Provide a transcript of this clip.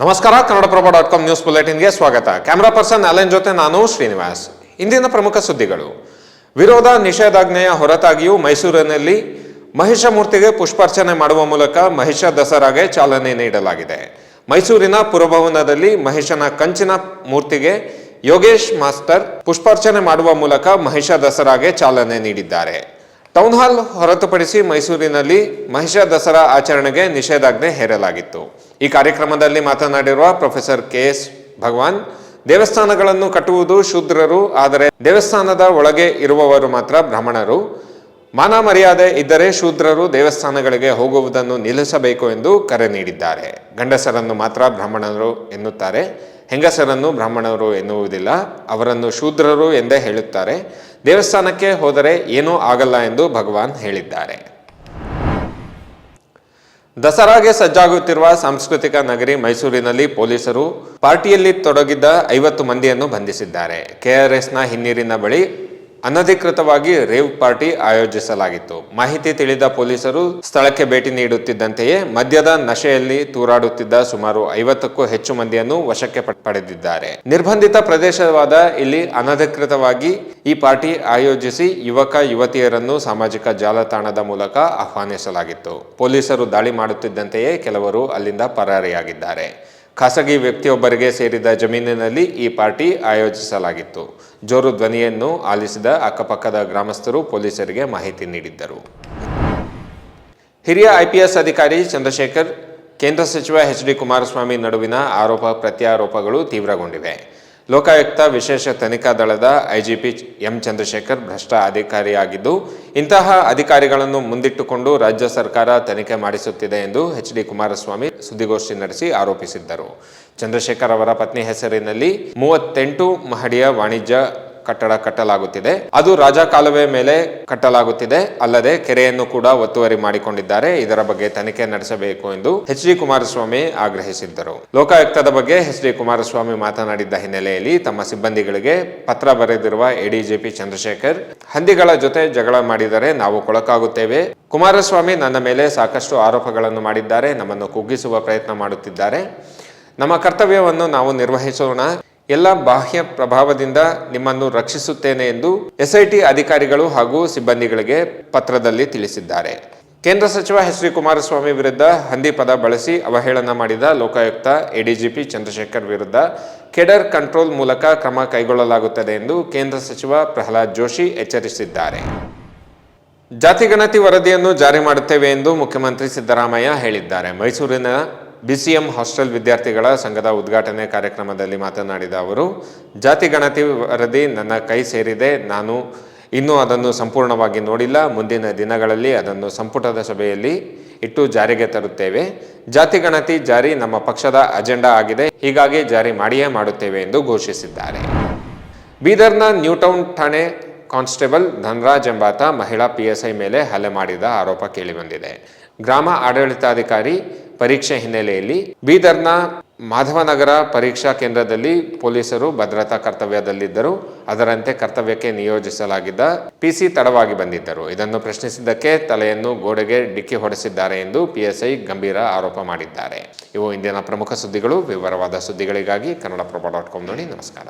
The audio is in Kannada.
ನಮಸ್ಕಾರ, ಕನ್ನಡಪ್ರಭ ಡಾಟ್ ಕಾಮ್ ನ್ಯೂಸ್ ಬುಲೆಟಿನ್ಗೆ ಸ್ವಾಗತ. ಕ್ಯಾಮ್ರಾ ಪರ್ಸನ್ ಅಲೆನ್ ಜೊತೆ ನಾನು ಶ್ರೀನಿವಾಸ್. ಇಂದಿನ ಪ್ರಮುಖ ಸುದ್ದಿಗಳು. ವಿರೋಧ ನಿಷೇಧಾಜ್ಞೆಯ ಹೊರತಾಗಿಯೂ ಮೈಸೂರಿನಲ್ಲಿ ಮಹಿಷ ಮೂರ್ತಿಗೆ ಪುಷ್ಪಾರ್ಚನೆ ಮಾಡುವ ಮೂಲಕ ಮಹಿಷ ದಸರಾಗೆ ಚಾಲನೆ ನೀಡಲಾಗಿದೆ. ಮೈಸೂರಿನ ಪುರಭವನದಲ್ಲಿ ಮಹಿಷನ ಕಂಚಿನ ಮೂರ್ತಿಗೆ ಯೋಗೇಶ್ ಮಾಸ್ಟರ್ ಪುಷ್ಪಾರ್ಚನೆ ಮಾಡುವ ಮೂಲಕ ಮಹಿಷ ದಸರಾಗೆ ಚಾಲನೆ ನೀಡಿದ್ದಾರೆ. ಟೌನ್ ಹಾಲ್ ಹೊರತುಪಡಿಸಿ ಮೈಸೂರಿನಲ್ಲಿ ಮಹಿಷ ದಸರಾ ಆಚರಣೆಗೆ ನಿಷೇಧಾಜ್ಞೆ ಹೇರಲಾಗಿತ್ತು. ಈ ಕಾರ್ಯಕ್ರಮದಲ್ಲಿ ಮಾತನಾಡಿರುವ ಪ್ರೊಫೆಸರ್ ಕೆ ಎಸ್ ಭಗವಾನ್, ದೇವಸ್ಥಾನಗಳನ್ನು ಕಟ್ಟುವುದು ಶೂದ್ರರು, ಆದರೆ ದೇವಸ್ಥಾನದ ಒಳಗೆ ಇರುವವರು ಮಾತ್ರ ಬ್ರಾಹ್ಮಣರು. ಮಾನ ಮರ್ಯಾದೆ ಇದ್ದರೆ ಶೂದ್ರರು ದೇವಸ್ಥಾನಗಳಿಗೆ ಹೋಗುವುದನ್ನು ನಿಲ್ಲಿಸಬೇಕು ಎಂದು ಕರೆ ನೀಡಿದ್ದಾರೆ. ಗಂಡಸರನ್ನು ಮಾತ್ರ ಬ್ರಾಹ್ಮಣರು ಎನ್ನುತ್ತಾರೆ. ಹೆಂಗಸರನ್ನು ಬ್ರಾಹ್ಮಣರು ಎನ್ನುವುದಿಲ್ಲ, ಅವರನ್ನು ಶೂದ್ರರು ಎಂದೇ ಹೇಳುತ್ತಾರೆ. ದೇವಸ್ಥಾನಕ್ಕೆ ಹೋದರೆ ಏನೂ ಆಗಲ್ಲ ಎಂದು ಭಗವಾನ್ ಹೇಳಿದ್ದಾರೆ. ದಸರಾಗೆ ಸಜ್ಜಾಗುತ್ತಿರುವ ಸಾಂಸ್ಕೃತಿಕ ನಗರಿ ಮೈಸೂರಿನಲ್ಲಿ ಪೊಲೀಸರು ಪಾರ್ಟಿಯಲ್ಲಿ ತೊಡಗಿದ್ದ ಐವತ್ತು ಮಂದಿಯನ್ನು ಬಂಧಿಸಿದ್ದಾರೆ. ಕೆಆರ್ಎಸ್ನ ಹಿನ್ನೀರಿನ ಬಳಿ ಅನಧಿಕೃತವಾಗಿ ರೇವ್ ಪಾರ್ಟಿ ಆಯೋಜಿಸಲಾಗಿತ್ತು. ಮಾಹಿತಿ ತಿಳಿದ ಪೊಲೀಸರು ಸ್ಥಳಕ್ಕೆ ಭೇಟಿ ನೀಡುತ್ತಿದ್ದಂತೆಯೇ ಮದ್ಯದ ನಶೆಯಲ್ಲಿ ತೂರಾಡುತ್ತಿದ್ದ ಸುಮಾರು ಐವತ್ತಕ್ಕೂ ಹೆಚ್ಚು ಮಂದಿಯನ್ನು ವಶಕ್ಕೆ ಪಡೆದಿದ್ದಾರೆ. ನಿರ್ಬಂಧಿತ ಪ್ರದೇಶವಾದ ಇಲ್ಲಿ ಅನಧಿಕೃತವಾಗಿ ಈ ಪಾರ್ಟಿ ಆಯೋಜಿಸಿ ಯುವಕ, ಯುವತಿಯರನ್ನು ಸಾಮಾಜಿಕ ಜಾಲತಾಣದ ಮೂಲಕ ಆಹ್ವಾನಿಸಲಾಗಿತ್ತು. ಪೊಲೀಸರು ದಾಳಿ ಮಾಡುತ್ತಿದ್ದಂತೆಯೇ ಕೆಲವರು ಅಲ್ಲಿಂದ ಪರಾರಿಯಾಗಿದ್ದಾರೆ. ಖಾಸಗಿ ವ್ಯಕ್ತಿಯೊಬ್ಬರಿಗೆ ಸೇರಿದ ಜಮೀನಿನಲ್ಲಿ ಈ ಪಾರ್ಟಿ ಆಯೋಜಿಸಲಾಗಿತ್ತು. ಜೋರು ಧ್ವನಿಯನ್ನು ಆಲಿಸಿದ ಅಕ್ಕಪಕ್ಕದ ಗ್ರಾಮಸ್ಥರು ಪೊಲೀಸರಿಗೆ ಮಾಹಿತಿ ನೀಡಿದ್ದರು. ಹಿರಿಯ ಐಪಿಎಸ್ ಅಧಿಕಾರಿ ಚಂದ್ರಶೇಖರ್, ಕೇಂದ್ರ ಸಚಿವ ಎಚ್ ಡಿ ಕುಮಾರಸ್ವಾಮಿ ನಡುವಿನ ಆರೋಪ ಪ್ರತ್ಯಾರೋಪಗಳು ತೀವ್ರಗೊಂಡಿವೆ. ಲೋಕಾಯುಕ್ತ ವಿಶೇಷ ತನಿಖಾ ದಳದ ಐಜಿಪಿ ಎಂ ಚಂದ್ರಶೇಖರ್ ಭ್ರಷ್ಟ ಅಧಿಕಾರಿಯಾಗಿದ್ದು ಇಂತಹ ಅಧಿಕಾರಿಗಳನ್ನು ಮುಂದಿಟ್ಟುಕೊಂಡು ರಾಜ್ಯ ಸರ್ಕಾರ ತನಿಖೆ ಮಾಡಿಸುತ್ತಿದೆ ಎಂದು ಎಚ್ ಡಿ ಕುಮಾರಸ್ವಾಮಿ ಸುದ್ದಿಗೋಷ್ಠಿ ನಡೆಸಿ ಆರೋಪಿಸಿದ್ದರು. ಚಂದ್ರಶೇಖರ್ ಅವರ ಪತ್ನಿ ಹೆಸರಿನಲ್ಲಿ ಮೂವತ್ತೆಂಟು ಮಹಡಿಯ ವಾಣಿಜ್ಯ ಕಟ್ಟಡ ಕಟ್ಟಲಾಗುತ್ತಿದೆ. ಅದು ರಾಜ ಕಾಲುವೆ ಮೇಲೆ ಕಟ್ಟಲಾಗುತ್ತಿದೆ. ಅಲ್ಲದೆ ಕೆರೆಯನ್ನು ಕೂಡ ಒತ್ತುವರಿ ಮಾಡಿಕೊಂಡಿದ್ದಾರೆ. ಇದರ ಬಗ್ಗೆ ತನಿಖೆ ನಡೆಸಬೇಕು ಎಂದು ಎಚ್ ಡಿ ಕುಮಾರಸ್ವಾಮಿ ಆಗ್ರಹಿಸಿದ್ದರು. ಲೋಕಾಯುಕ್ತದ ಬಗ್ಗೆ ಎಚ್ ಡಿ ಕುಮಾರಸ್ವಾಮಿ ಮಾತನಾಡಿದ್ದ ಹಿನ್ನೆಲೆಯಲ್ಲಿ ತಮ್ಮ ಸಿಬ್ಬಂದಿಗಳಿಗೆ ಪತ್ರ ಬರೆದಿರುವ ಎಡಿಜಿಪಿ ಚಂದ್ರಶೇಖರ್, ಹಂದಿಗಳ ಜೊತೆ ಜಗಳ ಮಾಡಿದರೆ ನಾವು ಕೊಳಕಾಗುತ್ತೇವೆ. ಕುಮಾರಸ್ವಾಮಿ ನನ್ನ ಮೇಲೆ ಸಾಕಷ್ಟು ಆರೋಪಗಳನ್ನು ಮಾಡಿದ್ದಾರೆ. ನಮ್ಮನ್ನು ಕುಗ್ಗಿಸುವ ಪ್ರಯತ್ನ ಮಾಡುತ್ತಿದ್ದಾರೆ. ನಮ್ಮ ಕರ್ತವ್ಯವನ್ನು ನಾವು ನಿರ್ವಹಿಸೋಣ. ಎಲ್ಲ ಬಾಹ್ಯ ಪ್ರಭಾವದಿಂದ ನಿಮ್ಮನ್ನು ರಕ್ಷಿಸುತ್ತೇನೆ ಎಂದು ಎಸ್ಐಟಿ ಅಧಿಕಾರಿಗಳು ಹಾಗೂ ಸಿಬ್ಬಂದಿಗಳಿಗೆ ಪತ್ರದಲ್ಲಿ ತಿಳಿಸಿದ್ದಾರೆ. ಕೇಂದ್ರ ಸಚಿವ ಎಚ್ ಡಿ ಕುಮಾರಸ್ವಾಮಿ ವಿರುದ್ಧ ಹಂದಿ ಪದ ಬಳಸಿ ಅವಹೇಳನ ಮಾಡಿದ ಲೋಕಾಯುಕ್ತ ಎಡಿಜಿಪಿ ಚಂದ್ರಶೇಖರ್ ವಿರುದ್ಧ ಕೆಡರ್ ಕಂಟ್ರೋಲ್ ಮೂಲಕ ಕ್ರಮ ಕೈಗೊಳ್ಳಲಾಗುತ್ತದೆ ಎಂದು ಕೇಂದ್ರ ಸಚಿವ ಪ್ರಹ್ಲಾದ್ ಜೋಶಿ ಎಚ್ಚರಿಸಿದ್ದಾರೆ. ಜಾತಿಗಣತಿ ವರದಿಯನ್ನು ಜಾರಿ ಮಾಡುತ್ತೇವೆ ಎಂದು ಮುಖ್ಯಮಂತ್ರಿ ಸಿದ್ದರಾಮಯ್ಯ ಹೇಳಿದ್ದಾರೆ. ಮೈಸೂರಿನ ಬಿಸಿಎಂ ಹಾಸ್ಟೆಲ್ ವಿದ್ಯಾರ್ಥಿಗಳ ಸಂಘದ ಉದ್ಘಾಟನೆ ಕಾರ್ಯಕ್ರಮದಲ್ಲಿ ಮಾತನಾಡಿದ ಅವರು, ಜಾತಿ ಗಣತಿ ವರದಿ ನನ್ನ ಕೈ ಸೇರಿದೆ. ನಾನು ಇನ್ನೂ ಅದನ್ನು ಸಂಪೂರ್ಣವಾಗಿ ನೋಡಿಲ್ಲ. ಮುಂದಿನ ದಿನಗಳಲ್ಲಿ ಅದನ್ನು ಸಂಪುಟದ ಸಭೆಯಲ್ಲಿ ಇಟ್ಟು ಜಾರಿಗೆ ತರುತ್ತೇವೆ. ಜಾತಿ ಗಣತಿ ಜಾರಿ ನಮ್ಮ ಪಕ್ಷದ ಅಜೆಂಡಾ ಆಗಿದೆ. ಹೀಗಾಗಿ ಜಾರಿ ಮಾಡಿಯೇ ಮಾಡುತ್ತೇವೆ ಎಂದು ಘೋಷಿಸಿದ್ದಾರೆ. ಬೀದರ್ನ ನ್ಯೂಟೌನ್ ಠಾಣೆ ಕಾನ್ಸ್ಟೇಬಲ್ ಧನರಾಜ್ ಎಂಬಾತ ಮಹಿಳಾ ಪಿಎಸ್ಐ ಮೇಲೆ ಹಲ್ಲೆ ಮಾಡಿದ ಆರೋಪ ಕೇಳಿಬಂದಿದೆ. ಗ್ರಾಮ ಆಡಳಿತಾಧಿಕಾರಿ ಪರೀಕ್ಷೆ ಹಿನ್ನೆಲೆಯಲ್ಲಿ ಬೀದರ್ನ ಮಾಧವನಗರ ಪರೀಕ್ಷಾ ಕೇಂದ್ರದಲ್ಲಿ ಪೊಲೀಸರು ಭದ್ರತಾ ಕರ್ತವ್ಯದಲ್ಲಿದ್ದರು. ಅದರಂತೆ ಕರ್ತವ್ಯಕ್ಕೆ ನಿಯೋಜಿಸಲಾಗಿದ್ದ ಪಿಸಿ ತಡವಾಗಿ ಬಂದಿದ್ದರು. ಇದನ್ನು ಪ್ರಶ್ನಿಸಿದ್ದಕ್ಕೆ ತಲೆಯನ್ನು ಗೋಡೆಗೆ ಡಿಕ್ಕಿ ಹೊಡೆಸಿದ್ದಾರೆ ಎಂದು ಪಿಎಸ್ಐ ಗಂಭೀರ ಆರೋಪ ಮಾಡಿದ್ದಾರೆ. ಇವು ಇಂದಿನ ಪ್ರಮುಖ ಸುದ್ದಿಗಳು. ವಿವರವಾದ ಸುದ್ದಿಗಳಿಗಾಗಿ ಕನ್ನಡಪ್ರಭ ಡಾಟ್ ಕಾಮ್ ನೋಡಿ ನಮಸ್ಕಾರ.